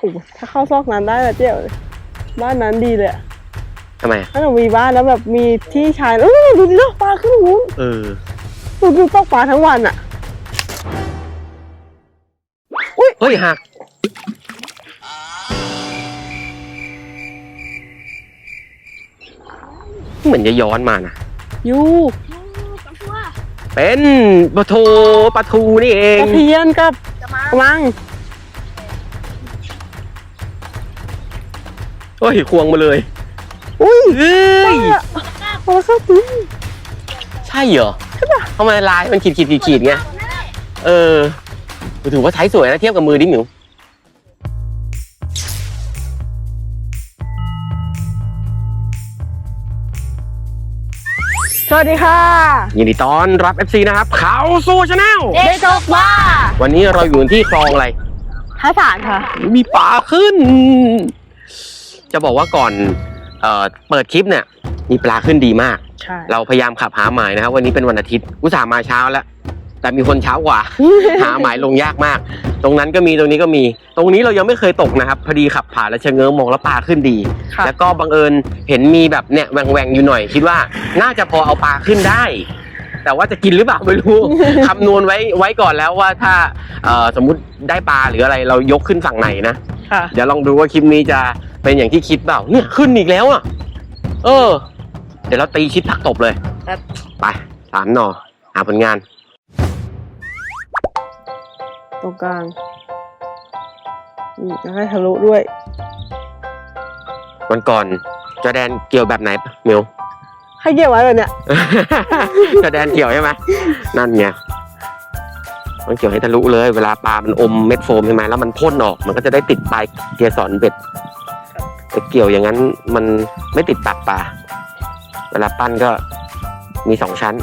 โอ้โหถ้าเข้าซอกนั้นได้ละเจ๋วเลยบ้านนั้นดีเลยอะทำไมอะถ้าเรามีบ้านแล้วแบบมีที่ชายเออดูดิเนาะปลาขึ้นหูนเออดูดูตกปลาทั้งวันอะเฮ้ยหัก เหมือนจะย้อนมานะ ยูเป็นปลาทูปลาทูนี่เองกระเทียนกับกระมัง เฮ้ยควงมาเลยอุ้ยเฮ้ยปลาเข้าตีใช่เหรอทำไมลายมันขีดขีดขีดขีดไงเออถือว่าใช้สวยนะเทียบกับมือดิหมิวสวัสดีค่ะ ยินดีต้อนรับ FC นะครับ เขาสู่ชาแนลเด็กตกปลาวันนี้เราอยู่ที่คลองอะไรท่าสารค่ะ มีปลาขึ้น จะบอกว่าก่อนเอ่อเปิดคลิปเนี่ย มีปลาขึ้นดีมาก ใช่เราพยายามขับหาหมายนะครับวันนี้เป็นวันอาทิตย์อุตส่าห์มาเช้าแล้ว แต่มีคนเช้ากว่า หาหมายลงยากมาก ตรงนั้นก็มีตรงนี้ก็มี ตรงนี้เรายังไม่เคยตกนะครับ พอดีขับผ่านแล้วเชงเง้อมองแล้วปลาขึ้นดี ค่ะแล้วก็บังเอิญเห็นมีแบบเนี่ยแหว่งๆอยู่หน่อย คิดว่าน่าจะพอเอาปลาขึ้นได้ แต่ว่าจะกินหรือเปล่าไม่รู้ คำนวณไว้ไว้ก่อนแล้วว่าถ้าเอ่อสมมุติได้ปลาหรืออะไรเรายกขึ้นฝั่งไหนนะ ค่ะ เดี๋ยวลองดูว่าคลิปนี้จะเป็นอย่างที่คิดเปล่า เนี่ยขึ้นอีกแล้วอะ เออ เดี๋ยวเราตีชิดผักตบเลยครับ ไปสามหน่อหาผลงาน ตรงกลางอืมจะให้ทะลุด้วย วันก่อนจอแดนเกี่ยวแบบไหนมิว ให้เกี่ยวไว้แบบเนี้ย จอแดนเกี่ยวใช่ไหมนั่นไง มันเกี่ยวให้ทะลุเลย เวลาปลามันอมเม็ดโฟมใช่ไหมแล้วมันพ่นออก มันก็จะได้ติดปลายเกสรเบ็ดแต่เกี่ยวอย่างนั้นมันไม่ติดปากปลาเวลาปั้นก็มีสองชั้น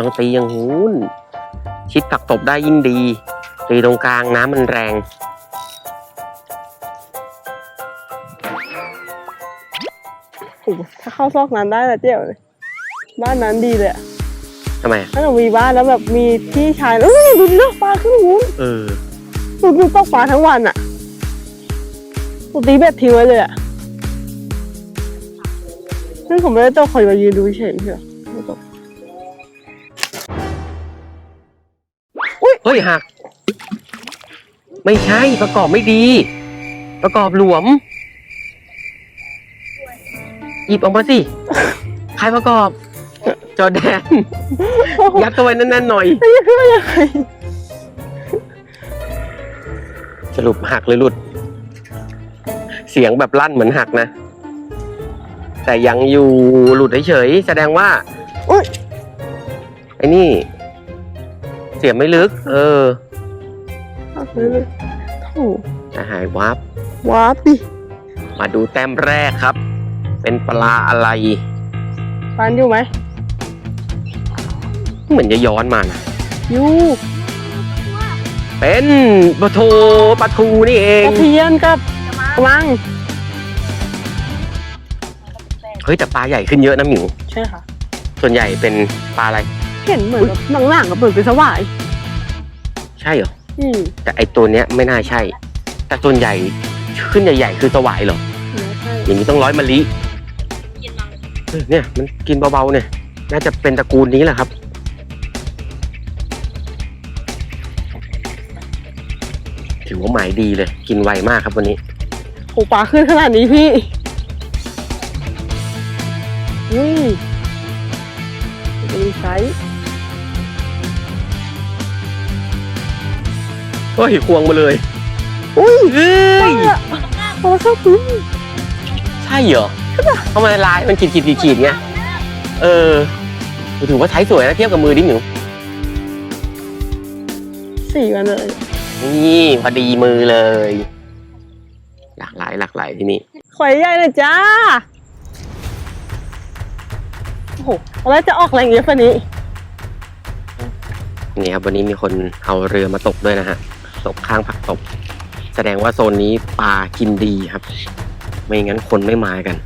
ต้องตีอย่างหูนชิดผักตบได้ยิ่งดี ตีตรงกลางน้ำมันแรง โอ้โหถ้าเข้าซอกนั้นได้ละเจ๋วเลยบ้านนั้นดีเลยอะทำไมอะถ้าเรามีบ้านแล้วแบบมีที่ชายเออดูดิเนาะปลาขึ้นหูนเออดูดูตกปลาทั้งวันอะปกติแบบทิ้งไว้เลยอะซึ่งผมไม่ได้ตกคอยมายืนดูเฉยๆเชียวไม่ตกเฮ้ยหัก ไม่ใช่ประกอบไม่ดี ประกอบหลวม หยิบออกมาสิใครประกอบ จอแดน ยัดเข้าไว้แน่นๆหน่อย สรุปหักเลยหลุด เสียงแบบลั่นเหมือนหักนะ แต่ยังอยู่หลุดเฉยๆแสดงว่าอุ๊ย ไอ้นี่ เสียงไม่ลึก เออโอ้จะหายวับว้าบดิมาดูแต้มแรกครับ เป็นปลาอะไร ปานอยู่ไหมเหมือนจะย้อนมานะอยู่เป็นปลาทูปลาทูนี่เอกงระเทียนกับกระมังเฮ้ยแต่ปลาใหญ่ขึ้นเยอะนะหมิวใช่ค่ะ ส่วนใหญ่เป็นปลาอะไร เห็นเหมือนแบบหลังๆกับเปิดเป็นสวายใช่เหรออืมแต่ไอตัวเนี้ยไม่น่าใช่ แต่ส่วนใหญ่ขึ้นใหญ่ๆคือสวายเหรอไม่ใช่อย่างนี้ต้องร้อยมะลิ เฮ้ยเนี่ยมันกินเบาๆเนี่ย น่าจะเป็นตระกูลนี้แหละครับ ถือว่าหมายดีเลย กินไวมากครับวันนี้โอ้ปลาขึ้นขนาดนี้พี่อุ้ยจะมีไซส์เฮ้ยควงมาเลย อุ้ยเฮ้ย ปลาเข้าตีใช่เหรอ ทำไมลายมันขีดขีดขีดขีดไงเออถือว่าใช้สวยนะเทียบกับมือดิหมิวสี่กันเลยนี่พอดีมือเลย หลากหลายหลากหลายที่นี่ขอยใหญ่เลยจ้าโอ้โหแล้วจะออกแรงเยอะกว่านี้นี่ครับวันนี้มีคนเอาเรือมาตกด้วยนะฮะตกข้างผักตกแสดงว่าโซนนี้ปลากินดีครับ ไม่งั้นคนไม่มากัน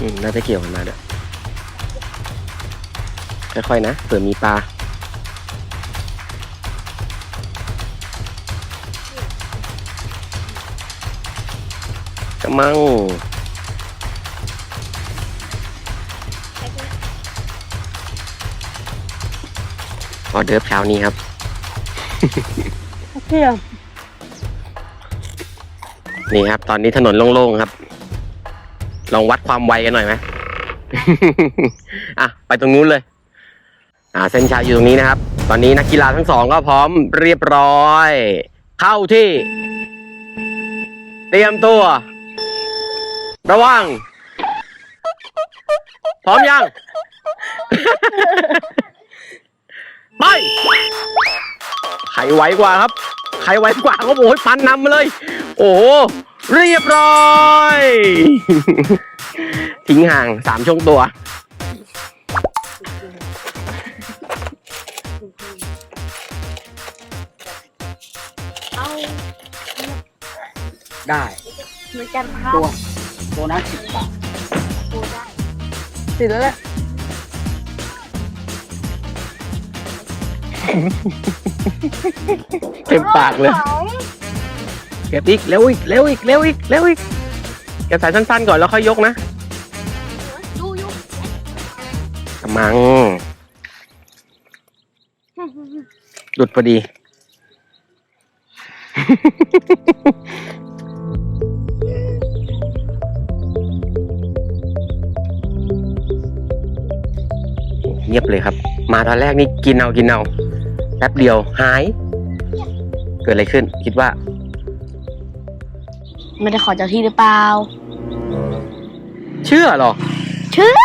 อืมน่าจะเกี่ยวกันมาด้วยค่อยๆนะเผื่อมีปลากระมังออเดิร์ฟเช้านี้ครับเที่ยงนี่ครับ ตอนนี้ถนนโล่งๆครับ ลองวัดความไวกันหน่อยไหม อะ ไปตรงนู้นเลย อ่า เส้นชัยอยู่ตรงนี้นะครับ ตอนนี้นักกีฬาทั้งสองก็พร้อมเรียบร้อย เข้าที่ เตรียมตัว ระวัง พร้อมยัง ไป ใครไวกว่าครับ ใครไวกว่าก็โอ้ยปันนำมาเลย โอ้โห เรียบร้อย ทิ้งห่างสามช่วงตัว เอาได้เหมือนกันครับตัวตัวนั้นสิบบาทติดแล้วแหละเต็มปากเลย เก็บอีกเร็วอีกเร็วอีกเร็วอีกเร็วอีกเก็บสายสั้นๆก่อนแล้วค่อยยกนะยูยูกำมังหลุดพอดี เงียบเลยครับ มาตอนแรกนี่กินเอากินเอาแป๊บเดียวหาย เกิดอะไรขึ้น คิดว่า ไม่ได้ขอเจ้าที่หรือเปล่า เชื่อเหรอ เชื่อ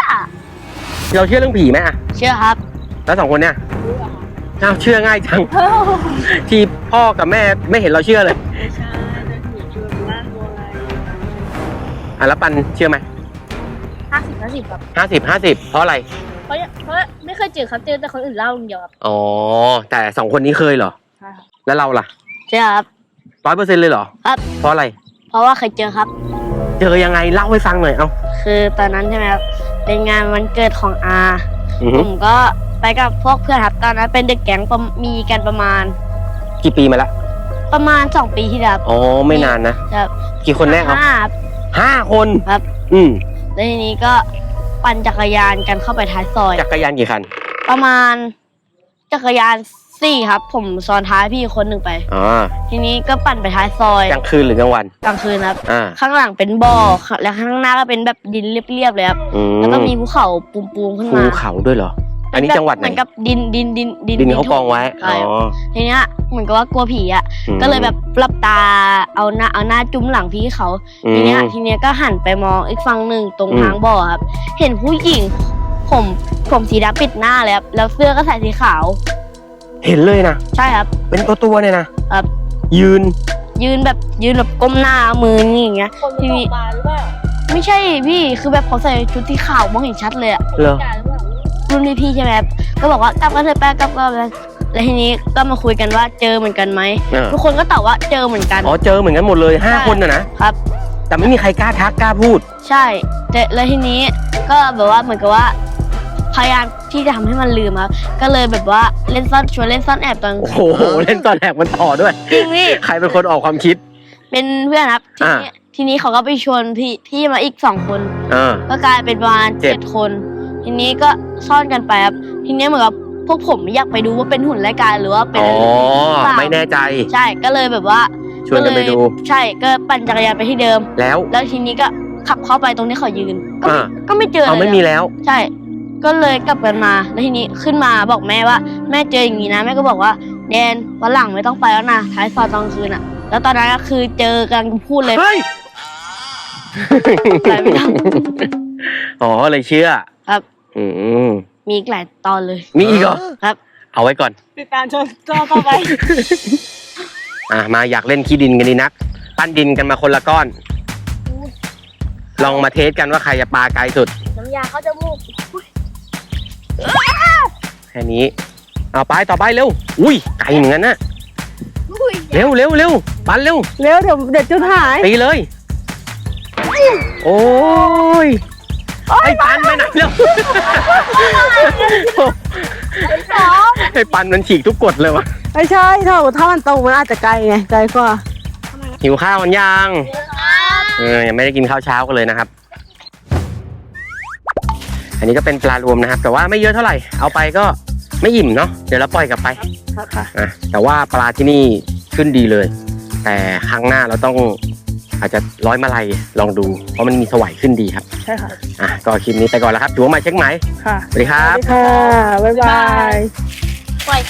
เราเชื่อเรื่องผีไหมอะเชื่อครับ แล้วสองคนเนี่ยอ้าวเชื่อง่ายจัง ที่พ่อกับแม่ไม่เห็นเราเชื่อเลย ไม่ใช่นั่นหนูชวนล่ากลัวอะไรอะแล้วปันเชื่อไหมห้าสิบห้าสิบครับห้าสิบห้าสิบเพราะอะไร เพราะเพราะไม่เคยเจอครับเจอแต่คนอื่นเล่าอย่างเดียวครับอ๋อ แต่สองคนนี้เคยเหรอ ใช่ครับแล้วเราล่ะ เชื่อครับร้อยเปอร์เซ็นต์เลยเหรอ ครับ เพราะอะไรเพ ราะว่าเคยเจอครับ เจอยังไงเล่าให้ฟังหน่อยเอ้าคือตอนนั้นใช่ไหมครับเป็นงานวันเกิดของอาอือผหือมก็ไปกับพวกเพื่อนครับตอนนั้นเป็นเด็กแก๊งประมมีกันประมาณกี่ปีมาละประมาณสองปีที่แล้วอ๋อไม่นานนะครับกี่คนแน่เอาห้าครับห้าคนครับ อืมแล้วทีนี้ก็ปั่นจักรยานกันเข้าไปท้ายซอย จักรยานกี่คันประมาณจักรยาน สี่ครับ ผมซ้อนท้ายพี่คนหนึ่งไป อ๋อทีนี้ก็ปั่นไปท้ายซอยกลางคืนหรือกลางวัน กลางคืนครับ อ่า ข้างหลังเป็นบ่อแล้วข้างหน้าก็เป็นแบบดินเรียบๆเลยครับอืมแล้วก็มีภูเขาปูมๆขึ้นภูมาเขาด้วยเหรอ อันนี้เป็แบบจังหวัดไหนเหมือนกับดินดินดินดินเขากองไว้ใช่อ๋อทีเนี้ยเหมือนกับว่ากลัวผีอะ อืมก็เลยแบบหลับตาเอาหน้าเอาหน้าจุ้มหลังพี่เขา อืม ทีเนี้ยทีเนี้ยก็หันไปมองอีกฝั่งหนึ่งตรงอืม ทางบ่อครับ เห็นผู้หญิง ผมผมสีดำปิดหน้าเลยครับแล้วเสื้อก็ใส่สีขาว เห็นเลยนะใช่ครับ เป็นตัวตัวๆเนี่ยนะครับ ยืนยืนแบบยืนแบบก้มหน้าเอามือนี่อย่างเงี้ย คนทีตนี้กปลาหรือเปล่าไม่ใช่พี่คือแบบเขาใส่ชุดที่ขาวมองเห็นชัดเลยอะเหรอจ่ายหรือเปล่ารุ่นพี่พี่ใช่ไหมครับก็บอกว่ากลับกันเถอะแป๊กลับกันแล้วแล้วทีนี้ก็มาคุยกันว่าเจอเหมือนกันไหมอ่า ทุกคนก็ตอบว่าเจอเหมือนกัน อ๋อเจอเหมือนกันหมดเลยห้าใช่ คนนะนะครับ แต่ไม่มีใครกล้าทักกล้าพูด ใช่แต่แล้วทีนี้ก็แบบว่าเหมือนกับว่า พยายามที่จะทำให้มันลืมครับ ก็เลยแบบว่าเล่นซ่อนชวนเล่นซ่อนแอบตอนกลางโอ้คืนโหเล่นตอนแรกมันต่อด้วย จริงพี่ ใครเป็นคนออกความคิด เป็นเพื่อนครับ ทีนี้อ่าทีนี้เขาก็ไปชวนพี่พี่มาอีกสองคนเออก็กลายเป็นประมาณเจ็ดเจ็ดคน ทีนี้ก็ซ่อนกันไปครับ ทีนี้เหมือนกับพวกผมอยากไปดูว่าเป็นหุ่นรายการหรือว่าเป็นอ๋ออะไรหรือเปล่าไม่แน่ใจ ใช่ก็เลยแบบว่าชวนกันไปดูก็เลยใช่ก็ปั่นจักรยานไปที่เดิม แล้ว แล้วทีนี้ก็ขับเข้าไปตรงที่เขายืน ก็ไม่อ่า ก็ไม่เจอเอาอะไรไม่เลยมีแล้ว ใช่ ก็เลยกลับกันมาแล้วทีนี้ขึ้นมาบอกแม่ว่า แม่เจออย่างนี้นะแม่ก็บอกว่าแดนวันหลังไม่ต้องไปแล้วนะท้ายซอยตอนกลางคืนอะ แล้วตอนนั้นก็คือเจอกันพูดเลยเฮ้ยหลายไม่ต้องอ๋อเลยเชื่อ ครับ อืมมีอีกหลายตอนเลยมีอีกเหรอครับ เอาไว้ก่อน ติดตามชมตอนต่อไป อะมาอยากเล่นขี้ดินกันดีนัก ปั้นดินกันมาคนละก้อน ลองมาเทสกันว่าใครจะปลาไกลสุด น้ำยาเขาจะมูก แค่นี้ เอาไปต่อไปเร็ว อุ้ยไกลเหมือนกันนะเร็วเร็วเร็วปั้นเร็ว เร็วเดี๋ยวเดี๋ยวจุดหายตีเลย โอ้ยไอ้ปันไปไหนแล้วไอ้ปันมันฉีกทุกกฎเลยวะไม่ใช่ถ้าถ้ามันตรงมันอาจจะไกลไงไกลกว่าหิวข้าวมันยังเออยังไม่ได้กินข้าวเช้ากันเลยนะครับ อันนี้ก็เป็นปลารวมนะครับ แต่ว่าไม่เยอะเท่าไหร่เอาไปก็ไม่อิ่มเนาะเดี๋ยวเราปล่อยกลับไปค่ะอะแต่ว่าปลาที่นี่ขึ้นดีเลย แต่ครั้งหน้าเราต้องอาจจะร้อยมาลัยลองดู เพราะมันมีสวัยขึ้นดีครับ ใช่ค่ะอะก็คลิปนี้ไปก่อนแล้วครับถือว่ามาเช็คไหมค่ะสวัสดีคสรัวับสดีค่ะ บ๊ายบาย ปล่อย